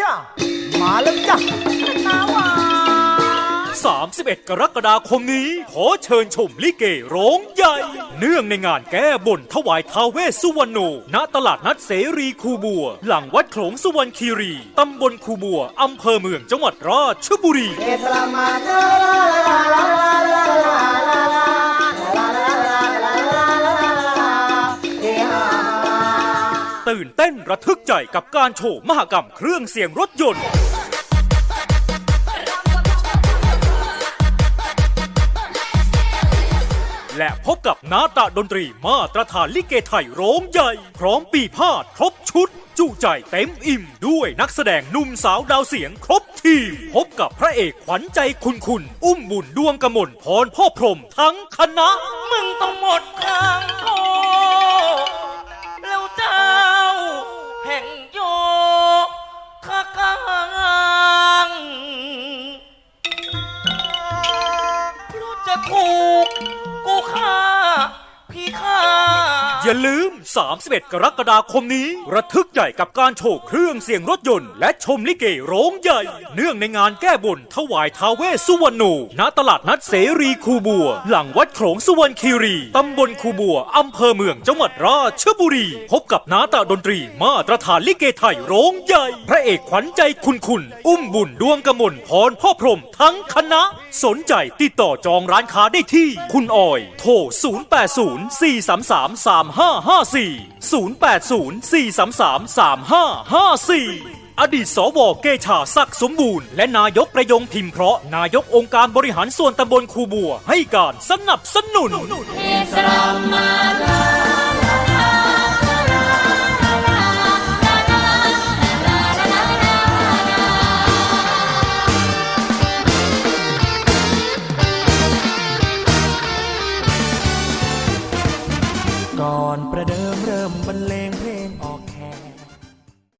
จ้ามาแล้วจ้ะนาหวาน 31 กรกฎาคมนี้ ขอเชิญชมลิเกร้องใหญ่ เนื่องในงานแก้บนถวายท้าเวสสุวรรณโนณตลาดนัดเสรีคูบัว หลังวัดโขลงสุวรรณคีรี ตำบลคูบัว อำเภอเมืองจังหวัดราชบุรี ตื่นเต้นระทึกใจกับการโชว์มหกรรมเครื่องเสียงรถยนต์ และพบกับนาตาดนตรีมาตรฐานลิเกไทยร้องใหญ่ พร้อมปีพาดครบชุดจุใจเต็มอิ่มด้วยนักแสดงหนุ่มสาวดาวเสียงครบทีม พบกับพระเอกขวัญใจคุณคุณ อุ้มบุญดวงกมลพรพ่อพรหมทั้งคณะ มึงต้องหมดทาง อย่าลืม 31 กรกฎาคมนี้ ระทึกใหญ่กับการโชว์เครื่องเสียงรถยนต์ และชมลิเกโรงใหญ่ เนื่องในงานแก้บนถวายท้าเวสสุวรรณโนณตลาดนัดเสรีคูบัว หลังวัดโขงสุวรรณคีรี ตำบลคูบัว อำเภอเมืองจังหวัดราชบุรี พบกับนาตาดนตรีมาตรฐานลิเกไทยโรงใหญ่ พระเอกขวัญใจคุณคุณ อุ้มบุญดวงกมลพรพ่อพรมทั้งคณะ สนใจติดต่อจองร้านค้าได้ที่ คุณออย โทร3554 0804333554 อดีตสวเกชาศักดิ์สมบูรณ์ และนายกประยงทิมเพราะนายกองค์การบริหารส่วนตำบลคูบัว ให้การสนับสนุน อนประเดิมเริ่มบรรเลงเพลงออก